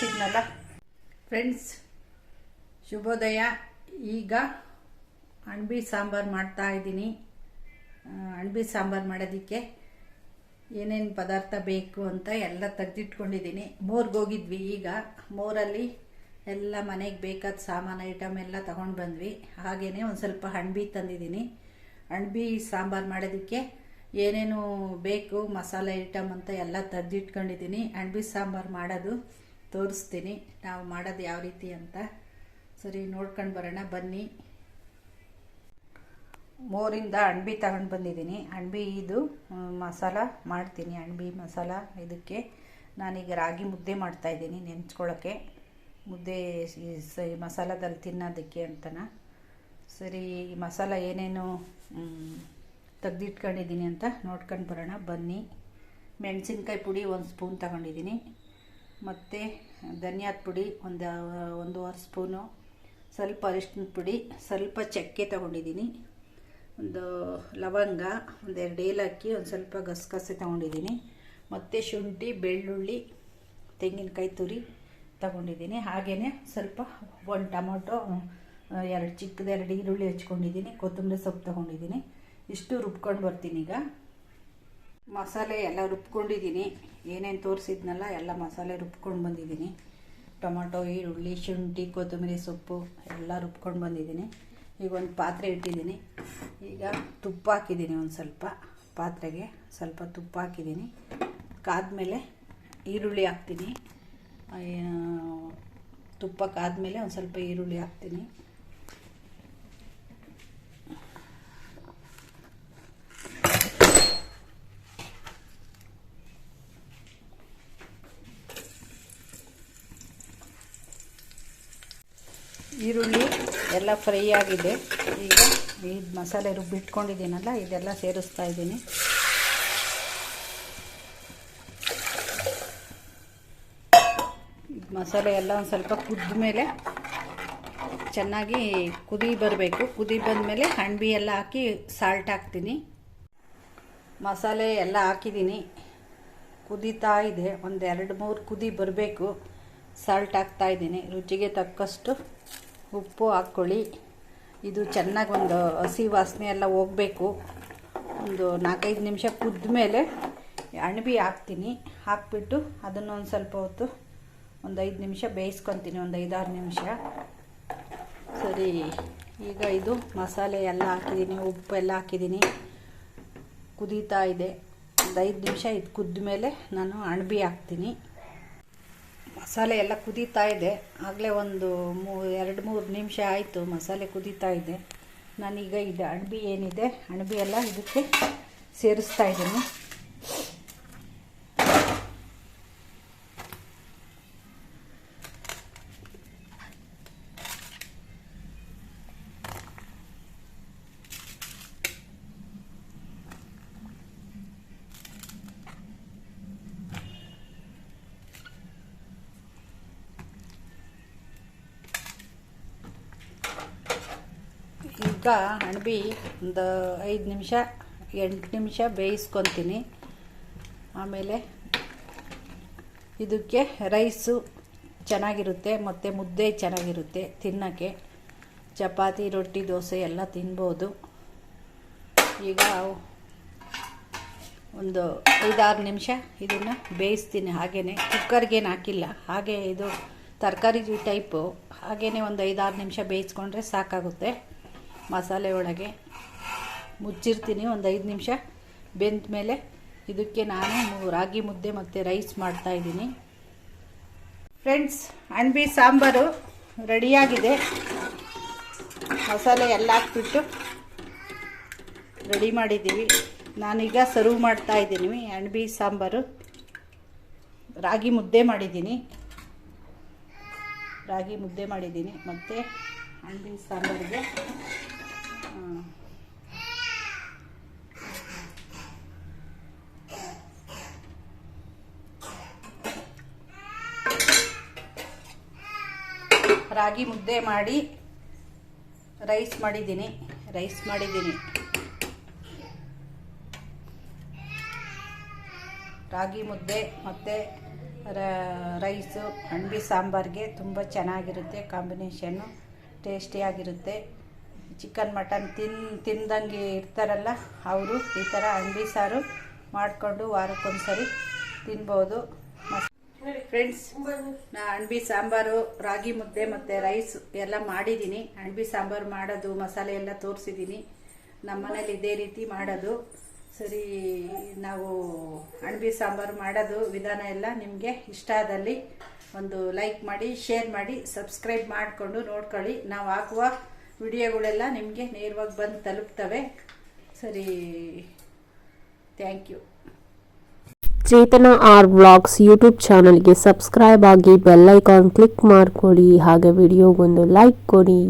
ತೋರಿಸಿದ್ನಲ್ಲ friends ಶುಭೋದಯ. ಈಗ ಅಣಬಿ ಸಾಂಬಾರು ಮಾಡ್ತಾ ಇದ್ದೀನಿ. ಅಣಬಿ ಸಾಂಬಾರು ಮಾಡೋದಕ್ಕೆ ಏನೇನು ಪದಾರ್ಥ ಬೇಕು ಅಂತ ಎಲ್ಲ ತೆಗೆದಿಟ್ಕೊಂಡಿದ್ದೀನಿ. ಮೋರ್ಗೆ ಹೋಗಿದ್ವಿ ಈಗ. ಮೋರಲ್ಲಿ ಎಲ್ಲ ಮನೆಗೆ ಬೇಕಾದ ಸಾಮಾನು ಐಟಮ್ ಎಲ್ಲ ತಗೊಂಡು ಬಂದ್ವಿ. ಹಾಗೆಯೇ ಒಂದು ಸ್ವಲ್ಪ ಅಣಬಿ ತಂದಿದ್ದೀನಿ. ಅಣಬಿ ಸಾಂಬಾರು ಮಾಡೋದಕ್ಕೆ ಏನೇನು ಬೇಕು, ಮಸಾಲೆ ಐಟಮ್ ಅಂತ ಎಲ್ಲ ತೆಗೆದಿಟ್ಕೊಂಡಿದ್ದೀನಿ. ಅಣಬಿ ಸಾಂಬಾರು ಮಾಡೋದು ತೋರಿಸ್ತೀನಿ. ನಾವು ಮಾಡೋದು ಯಾವ ರೀತಿ ಅಂತ. ಸರಿ, ನೋಡ್ಕೊಂಡು ಬರೋಣ. ಬನ್ನಿ. ಮೋರಿಂದ ಅಣಬಿ ತಗೊಂಡು ಬಂದಿದ್ದೀನಿ. ಅಣಬಿ ಇದು ಮಸಾಲ ಮಾಡ್ತೀನಿ. ಅಣಬಿ ಮಸಾಲ ಇದಕ್ಕೆ. ನಾನೀಗ ರಾಗಿ ಮುದ್ದೆ ಮಾಡ್ತಾಯಿದ್ದೀನಿ ನೆನೆಸ್ಕೊಳ್ಳೋಕ್ಕೆ ಮುದ್ದೆ ಮಸಾಲದಲ್ಲಿ ತಿನ್ನೋದಕ್ಕೆ ಅಂತನ. ಸರಿ, ಈ ಮಸಾಲ ಏನೇನು ತೆಗ್ದಿಟ್ಕೊಂಡಿದ್ದೀನಿ ಅಂತ ನೋಡ್ಕೊಂಡು ಬರೋಣ. ಬನ್ನಿ. ಮೆಣಸಿನ್ಕಾಯಿ ಪುಡಿ ಒಂದು ಸ್ಪೂನ್ ತಗೊಂಡಿದ್ದೀನಿ. ಮತ್ತು ಧನಿಯಾದ ಪುಡಿ ಒಂದು, ಒಂದೂವರೆ ಸ್ಪೂನು, ಸ್ವಲ್ಪ ಅರಿಶಿನ ಪುಡಿ, ಸ್ವಲ್ಪ ಚಕ್ಕೆ ತಗೊಂಡಿದ್ದೀನಿ. ಒಂದು ಲವಂಗ ಒಂದೆರಡು ಏಲಕ್ಕಿ, ಒಂದು ಸ್ವಲ್ಪ ಗಸಗಸೆ ತಗೊಂಡಿದ್ದೀನಿ. ಮತ್ತು ಶುಂಠಿ, ಬೆಳ್ಳುಳ್ಳಿ, ತೆಂಗಿನಕಾಯಿ ತುರಿ ತಗೊಂಡಿದ್ದೀನಿ. ಹಾಗೆಯೇ ಸ್ವಲ್ಪ ಒಂದು ಟೊಮೊಟೊ, ಎರಡು ಚಿಕ್ಕದ ಎರಡು ಈರುಳ್ಳಿ ಹಚ್ಕೊಂಡಿದ್ದೀನಿ. ಕೊತ್ತಂಬರಿ ಸೊಪ್ಪು ತಗೊಂಡಿದ್ದೀನಿ. ಇಷ್ಟು ರುಬ್ಕೊಂಡು ಬರ್ತೀನಿ ಈಗ. ಮಸಾಲೆ ಎಲ್ಲ ರುಬ್ಕೊಂಡಿದ್ದೀನಿ. ಏನೇನು ತೋರಿಸಿದ್ನಲ್ಲ, ಎಲ್ಲ ಮಸಾಲೆ ರುಬ್ಕೊಂಡು ಬಂದಿದ್ದೀನಿ. ಟೊಮೊಟೊ, ಈರುಳ್ಳಿ, ಶುಂಠಿ, ಕೊತ್ತಂಬರಿ ಸೊಪ್ಪು ಎಲ್ಲ ರುಬ್ಕೊಂಡು ಬಂದಿದ್ದೀನಿ. ಈಗ ಒಂದು ಪಾತ್ರೆ ಇಟ್ಟಿದ್ದೀನಿ. ಈಗ ತುಪ್ಪ ಹಾಕಿದ್ದೀನಿ ಒಂದು ಸ್ವಲ್ಪ ಪಾತ್ರೆಗೆ. ಸ್ವಲ್ಪ ತುಪ್ಪ ಹಾಕಿದ್ದೀನಿ. ಕಾದ್ಮೇಲೆ ಈರುಳ್ಳಿ ಹಾಕ್ತೀನಿ. ತುಪ್ಪ ಕಾದ್ಮೇಲೆ ಒಂದು ಸ್ವಲ್ಪ ಈರುಳ್ಳಿ ಹಾಕ್ತೀನಿ. ಈರುಳ್ಳಿ ಎಲ್ಲ ಫ್ರೈ ಆಗಿದೆ. ಈಗ ಈ ಮಸಾಲೆ ರುಬ್ಬಿಟ್ಕೊಂಡಿದ್ದೀನಲ್ಲ ಇದೆಲ್ಲ ಸೇರಿಸ್ತಾ ಇದ್ದೀನಿ. ಇದ್ ಮಸಾಲೆ ಎಲ್ಲ ಒಂದು ಸ್ವಲ್ಪ ಕುದ್ದ ಮೇಲೆ ಚೆನ್ನಾಗಿ ಕುದಿ ಬರಬೇಕು. ಕುದಿ ಬಂದಮೇಲೆ ಹಣ್ಬಿ ಎಲ್ಲ ಹಾಕಿ ಸಾಲ್ಟ್ ಹಾಕ್ತೀನಿ. ಮಸಾಲೆ ಎಲ್ಲ ಹಾಕಿದ್ದೀನಿ. ಕುದೀತಾ ಇದೆ. ಒಂದು ಎರಡು ಮೂರು ಕುದಿ ಬರಬೇಕು. ಸಾಲ್ಟ್ ಹಾಕ್ತಾ ಇದ್ದೀನಿ. ರುಚಿಗೆ ತಕ್ಕಷ್ಟು. ಉಪ್ಪು ಹಾಕ್ಕೊಳ್ಳಿ. ಇದು ಚೆನ್ನಾಗಿ ಒಂದು ಹಸಿ ವಾಸನೆ ಎಲ್ಲ ಹೋಗಬೇಕು. ಒಂದು ನಾಲ್ಕೈದು ನಿಮಿಷ ಕುದ್ದ ಮೇಲೆ ಅಣಬಿ ಹಾಕ್ತೀನಿ. ಹಾಕ್ಬಿಟ್ಟು ಅದನ್ನು ಒಂದು ಸ್ವಲ್ಪ ಹೊತ್ತು ಒಂದು ಐದು ನಿಮಿಷ ಬೇಯಿಸ್ಕೊತೀನಿ, ಒಂದು ಐದಾರು ನಿಮಿಷ. ಸರಿ, ಈಗ ಇದು ಮಸಾಲೆ ಎಲ್ಲ ಹಾಕಿದ್ದೀನಿ, ಉಪ್ಪು ಎಲ್ಲ ಹಾಕಿದ್ದೀನಿ. ಕುದೀತಾ ಇದೆ. ಒಂದು ಐದು ನಿಮಿಷ ಇದು ಕುದ್ದ ಮೇಲೆ ನಾನು ಅಣಬಿ ಹಾಕ್ತೀನಿ. ಮಸಾಲೆ ಎಲ್ಲ ಕುದೀತಾ ಇದೆ. ಆಗಲೇ ಒಂದು ಮೂ, ಎರಡು ಮೂರು ನಿಮಿಷ ಆಯಿತು ಮಸಾಲೆ ಕುದೀತಾ ಇದೆ. ನಾನೀಗ ಇದು ಅಣಬಿ ಏನಿದೆ, ಅಣಬಿ ಎಲ್ಲ ಇದಕ್ಕೆ ಸೇರಿಸ್ತಾ ಇದ್ದೀನಿ. ಈಗ ಅಣಬಿ ಒಂದು ಐದು ನಿಮಿಷ, ಎಂಟು ನಿಮಿಷ ಬೇಯಿಸ್ಕೊತೀನಿ. ಆಮೇಲೆ ಇದಕ್ಕೆ ರೈಸು ಚೆನ್ನಾಗಿರುತ್ತೆ, ಮತ್ತು ಮುದ್ದೆ ಚೆನ್ನಾಗಿರುತ್ತೆ ತಿನ್ನೋಕ್ಕೆ. ಚಪಾತಿ, ರೊಟ್ಟಿ, ದೋಸೆ ಎಲ್ಲ ತಿನ್ಬೋದು. ಈಗ ಒಂದು ಐದಾರು ನಿಮಿಷ ಇದನ್ನು ಬೇಯಿಸ್ತೀನಿ ಹಾಗೆಯೇ ಕುಕ್ಕರ್ಗೇನು ಹಾಕಿಲ್ಲ, ಹಾಗೆ ಇದು ತರಕಾರಿ ಟೈಪು. ಹಾಗೆಯೇ ಒಂದು ಐದಾರು ನಿಮಿಷ ಬೇಯಿಸ್ಕೊಂಡ್ರೆ ಸಾಕಾಗುತ್ತೆ. ಮಸಾಲೆ ಒಳಗೆ ಮುಚ್ಚಿರ್ತೀನಿ, ಒಂದು ಐದು ನಿಮಿಷ ಬೆಂದ ಮೇಲೆ ಇದಕ್ಕೆ ನಾನು ರಾಗಿ ಮುದ್ದೆ ಮತ್ತು ರೈಸ್ ಮಾಡ್ತಾಯಿದ್ದೀನಿ ಫ್ರೆಂಡ್ಸ್ ಅಣಬಿ ಸಾಂಬಾರು ರೆಡಿಯಾಗಿದೆ. ಮಸಾಲೆ ಎಲ್ಲ ಹಾಕ್ಬಿಟ್ಟು ರೆಡಿ ಮಾಡಿದ್ದೀವಿ. ನಾನೀಗ ಸರ್ವ್ ಮಾಡ್ತಾ ಇದ್ದೀನಿ ಅಣಬಿ ಸಾಂಬಾರು. ರಾಗಿ ಮುದ್ದೆ ಮಾಡಿದ್ದೀನಿ. ರಾಗಿ ಮುದ್ದೆ ಮಾಡಿದ್ದೀನಿ ಮತ್ತು ಅಣಬಿ ಸಾಂಬಾರಿಗೆ ರಾಗಿ ಮುದ್ದೆ ಮಾಡಿ ರೈಸ್ ಮಾಡಿದ್ದೀನಿ. ರೈಸ್ ಮಾಡಿದ್ದೀನಿ. ರಾಗಿ ಮುದ್ದೆ ಮತ್ತು ರೈಸು ಅಣಬಿ ಸಾಂಬಾರಿಗೆ ತುಂಬ ಚೆನ್ನಾಗಿರುತ್ತೆ ಕಾಂಬಿನೇಷನ್ನು, ಟೇಸ್ಟಿಯಾಗಿರುತ್ತೆ. ಚಿಕನ್, ಮಟನ್ ತಿನ್ ತಿಂದಂಗೆ ಇರ್ತಾರಲ್ಲ ಅವರು, ಈ ಥರ ಅಂಗಡಿ ಸಾರು ಮಾಡಿಕೊಂಡು ವಾರಕ್ಕೊಂದ್ಸರಿ ತಿನ್ಬೋದು. ಫ್ರೆಂಡ್ಸ್ ನಾ ಅಣಬಿ ಸಾಂಬಾರು, ರಾಗಿ ಮುದ್ದೆ ಮತ್ತು ರೈಸ್ ಎಲ್ಲ ಮಾಡಿದ್ದೀನಿ. ಅಣಬಿ ಸಾಂಬಾರು ಮಾಡೋದು, ಮಸಾಲೆ ಎಲ್ಲ ತೋರಿಸಿದ್ದೀನಿ. ನಮ್ಮ ಮನೇಲಿ ಇದೇ ರೀತಿ ಮಾಡೋದು. ಸರಿ, ನಾವು ಅಣಬಿ ಸಾಂಬಾರು ಮಾಡೋದು ವಿಧಾನ ಎಲ್ಲ ನಿಮಗೆ ಇಷ್ಟ ಆದಲ್ಲಿ ಒಂದು ಲೈಕ್ ಮಾಡಿ ಶೇರ್ ಮಾಡಿ ಸಬ್ಸ್ಕ್ರೈಬ್ ಮಾಡಿಕೊಂಡು ನೋಡ್ಕೊಳ್ಳಿ. ನಾವು ಹಾಕುವ ವಿಡಿಯೋಗಳೆಲ್ಲ ನಿಮಗೆ ನೇರವಾಗಿ ಬಂದು ತಲುಪ್ತವೆ. ಸರಿ thank you Chetana R blogs YouTube ಚಾನಲ್ಗೆ ಸಬ್ಸ್ಕ್ರೈಬ್ ಆಗಿ ಬೆಲ್ಲೈಕಾನ್ ಕ್ಲಿಕ್ ಮಾಡಿಕೊಡಿ, ಹಾಗೆ ವಿಡಿಯೋಗೊಂದು ಲೈಕ್ ಕೊಡಿ.